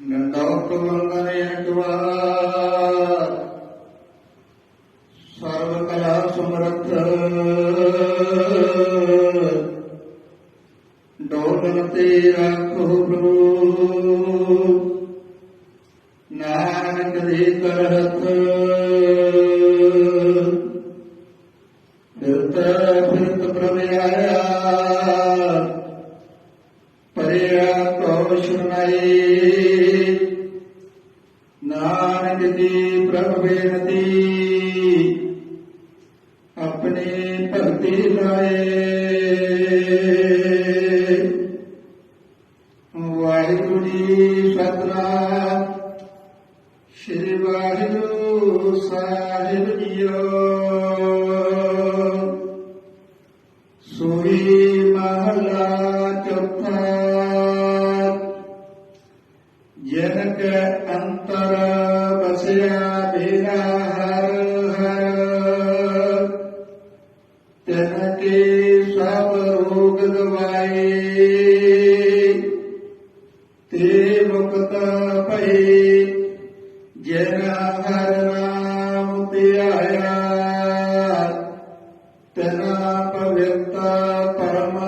ਨੰਦੋਕ ਮੰਗਨ ਇੱਕ ਸਰਵ ਕਲਾ ਸਮਰੱਥ ਡੋਲਨ ਤੇ ਰੱਖੋ ਪ੍ਰਭੂ ਨਾਨਕ ਦੇ ਕਰਤ ਫਿਰਤ ਫਿਰਤ ਪ੍ਰਭ ਆਇਆ ਪਰਿਆ ਕੋ ਸੁਣਾਈ ਬੇਨਤੀ ਆਪਣੇ ਭਗਤੀ ਲਾਏ ਵਾਹਿਗੁਰੂ ਜੀ ਸਤਨਾਮ ਸ਼੍ਰੀ ਵਾਹਿਗੁਰੂ ਸਾਹਿਬ ਜੀਓ। ਸੋਈ ਜਨਕ ਅੰਤਰ ਬਸਿਆ ਮੇਰਾ ਹਰ ਹਰ ਤਨ ਕੇ ਸਭ ਰੋਗ ਦਵਾਏ ਤੇ ਮੁਕਤ ਭਏ ਜਨ ਹਰ ਨਾਮ ਧਿਆਇਆ ਤਨਾ ਪਵਿੱਤ ਪਰਮ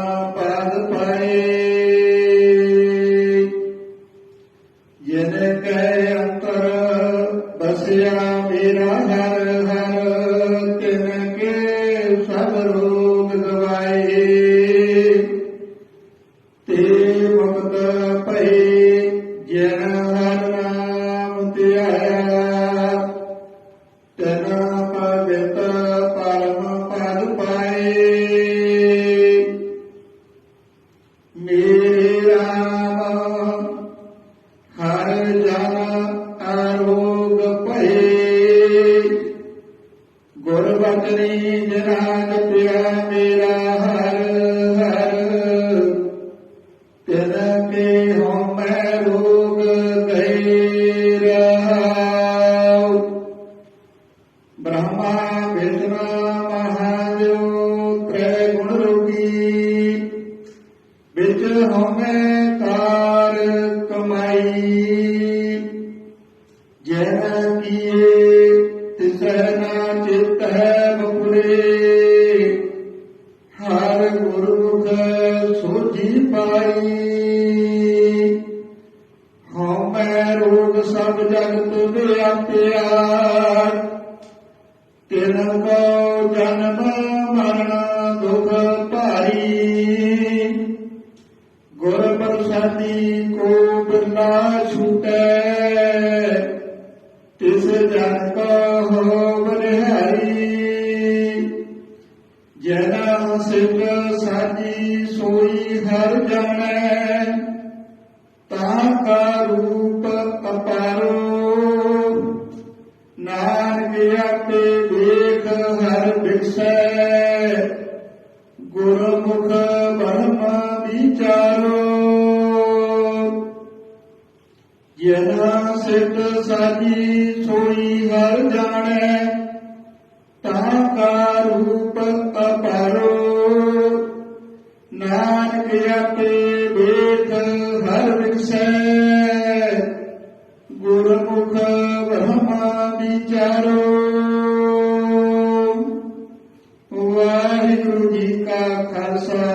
ਜਿਨ ਕੈ ਅੰਤਰ ਬਸਿਆ ਮੇਰਾ ਹਰ ਹਰ, ਤਿਨ ਕੇ ਸਭ ਰੋਗ ਗਵਾਏ ਤੇ ਮੁਕਤ ਭਏ ਜਨ ਹਰ ਨਾਮ ਧਿਆਇਆ। ਆਰੋਗ ਭਏ। ਗੁਰ ਬਚਨੀ ਜਨਾ ਜਪਿਆ ਮੇਰਾ ਹਰ ਹਰ। ਤਿਨ ਕੇ ਹਉਮੈ ਰੋਗ ਗਏ ਰਹਾਉ। ਬ੍ਰਹਮਾ ਵਿਸ਼ਨੂੰ ਮਹਾਦੇਵ ਤ੍ਰੈ ਗੁਣ ਰੋਗੀ। ਵਿੱਚ ਹਉਮੈ ਤਾਰ ਕਮਾਈ। ਜਨ ਕੀਏ ਤਿਸਹਿ ਨਾ ਚਿਤ ਹੈ ਬਪੁਰੇ ਹਰ ਗੁਰਮੁਖ ਸੋਝੀ ਪਾਈ ਹਉਮੈ ਰੋਗ ਸਭ ਜਗਤ ਵਿਆਪਿਆ ਤਿਨ ਕੋ ਜਨਮ ਮਰਨ ਦੁਖ ਭਾਈ ਗੁਰ ਪ੍ਰਸਾਦੀ ਕੋ ਤਿਸ ਜਨ ਹੋ ਬਲਿਹਾਰੀ ਜਨਾ ਸਿਧ ਸਾਜੀ ਸੋਈ ਹਰ ਜਾਣੈ ਤਾਂ ਕਾ ਰੂਪ ਅਪਾਰੋ ਨਾਨਕ ਆਪੇ ਦੇਖ ਹਰ ਬਿਸੈ ਗੁਰਮੁਖ ਬ੍ਰਹਮ ਵਿਚਾਰੋ ਜਨਾ सित साजी सोई हर जाने ता रूप अपारो नानक अपे बेथ हर विषय गुरुमुख ब्रह्मा विचारो वाहिगुरु जी का खालसा